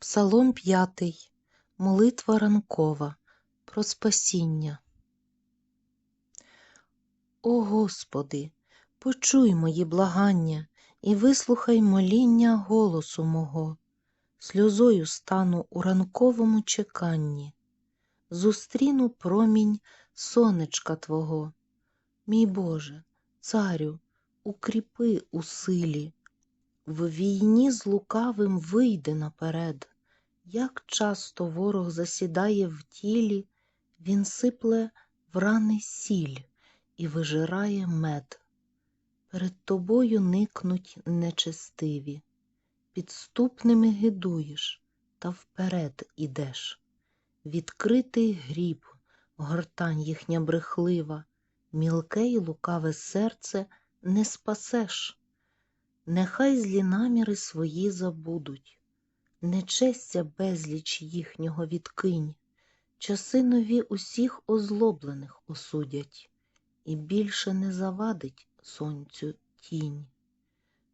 Псалом п'ятий. Молитва ранкова про спасіння. О Господи, почуй мої благання і вислухай моління голосу мого, сльозою стану у ранковому чеканні, зустріну промінь сонечка Твого. Мій Боже, царю, укріпи у силі, в війні з лукавим вийди наперед. Як часто ворог засідає в тілі, він сипле в рани сіль і вижирає мед. Перед тобою никнуть нечестиві, підступними гидуєш та вперед ідеш. Відкритий гріб, гортань їхня брехлива, мілке й лукаве серце не спасеш. Нехай злі наміри свої забудуть, нечестя безліч їхнього відкинь, часи нові усіх озлоблених осудять, і більше не завадить сонцю тінь.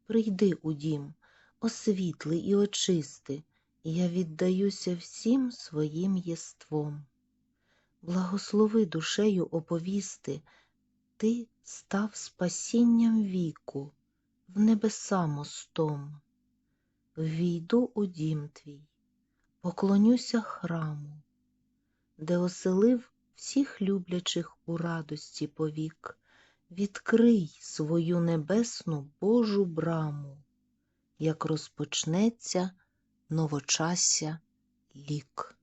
Прийди у дім, освітли і очисти, я віддаюся всім своїм єством. Благослови душею оповісти, ти став спасінням віку в небеса мостом. Війду у дім твій, поклонюся храму, де оселив всіх люблячих у радості повік, відкрий свою небесну Божу браму, як розпочнеться новочася лік.